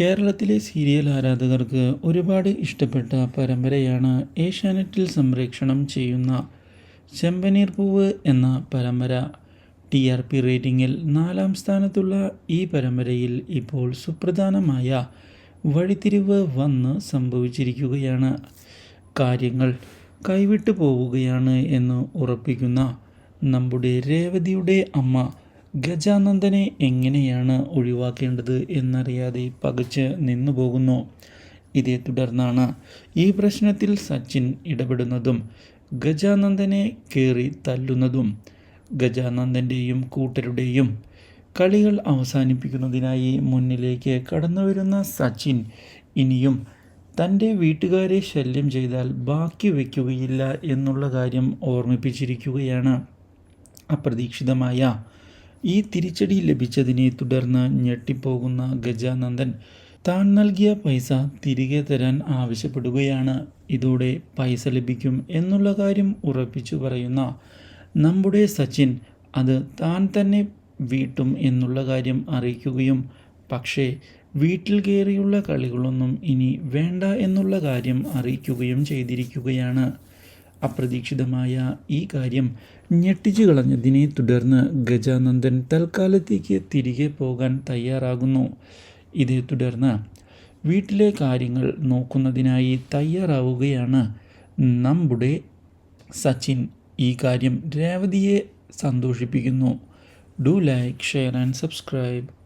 കേരളത്തിലെ സീരിയൽ ആരാധകർക്ക് ഒരുപാട് ഇഷ്ടപ്പെട്ട പരമ്പരയാണ് ഏഷ്യാനെറ്റിൽ സംപ്രേക്ഷണം ചെയ്യുന്ന ചെമ്പനീർ പൂവ് എന്ന പരമ്പര. ടി ആർ പി റേറ്റിംഗിൽ നാലാം സ്ഥാനത്തുള്ള ഈ പരമ്പരയിൽ ഇപ്പോൾ സുപ്രധാനമായ വഴിത്തിരിവ് വന്ന് സംഭവിച്ചിരിക്കുകയാണ്. കാര്യങ്ങൾ കൈവിട്ടു പോവുകയാണ് എന്ന് ഉറപ്പിക്കുന്ന നമ്മുടെ രേവതിയുടെ അമ്മ ഗജാനന്ദനെ എങ്ങനെയാണ് ഒഴിവാക്കേണ്ടത് എന്നറിയാതെ പകച്ച് നിന്നു പോകുന്നു. ഇതേ തുടർന്നാണ് ഈ പ്രശ്നത്തിൽ സച്ചിൻ ഇടപെടുന്നതും ഗജാനന്ദനെ കയറി തല്ലുന്നതും. ഗജാനന്ദന്റെയും കൂട്ടരുടെയും കളികൾ അവസാനിപ്പിക്കുന്നതിനായി മുന്നിലേക്ക് കടന്നുവരുന്ന സച്ചിൻ ഇനിയും തന്റെ വീട്ടുകാരെ ശല്യം ചെയ്താൽ ബാക്കി വയ്ക്കുകയില്ല എന്നുള്ള കാര്യം ഓർമ്മിപ്പിച്ചിരിക്കുകയാണ്. അപ്രതീക്ഷിതമായ ഈ തിരിച്ചടി ലഭിച്ചതിനെ തുടർന്ന് ഞെട്ടിപ്പോകുന്ന ഗജാനന്ദൻ താൻ നൽകിയ പൈസ തിരികെ തരാൻ ആവശ്യപ്പെടുകയാണ്. ഇതോടെ പൈസ ലഭിക്കും എന്നുള്ള കാര്യം ഉറപ്പിച്ചു പറയുന്ന നമ്മുടെ സച്ചിൻ അത് താൻ തന്നെ വീട്ടും എന്നുള്ള കാര്യം അറിയിക്കുകയും പക്ഷേ വീട്ടിൽ കയറിയുള്ള കളികളൊന്നും ഇനി വേണ്ട എന്നുള്ള കാര്യം അറിയിക്കുകയും ചെയ്തിരിക്കുകയാണ്. അപ്രതീക്ഷിതമായ ഈ കാര്യം ഞെട്ടിച്ചു കളഞ്ഞതിനെ തുടർന്ന് ഗജാനന്ദൻ തൽക്കാലത്തേക്ക് തിരികെ പോകാൻ തയ്യാറാകുന്നു. ഇതേ തുടർന്ന് വീട്ടിലെ കാര്യങ്ങൾ നോക്കുന്നതിനായി തയ്യാറാവുകയാണ് നമ്മുടെ സച്ചിൻ. ഈ കാര്യം രേവതിയെ സന്തോഷിപ്പിക്കുന്നു. Do like share and subscribe.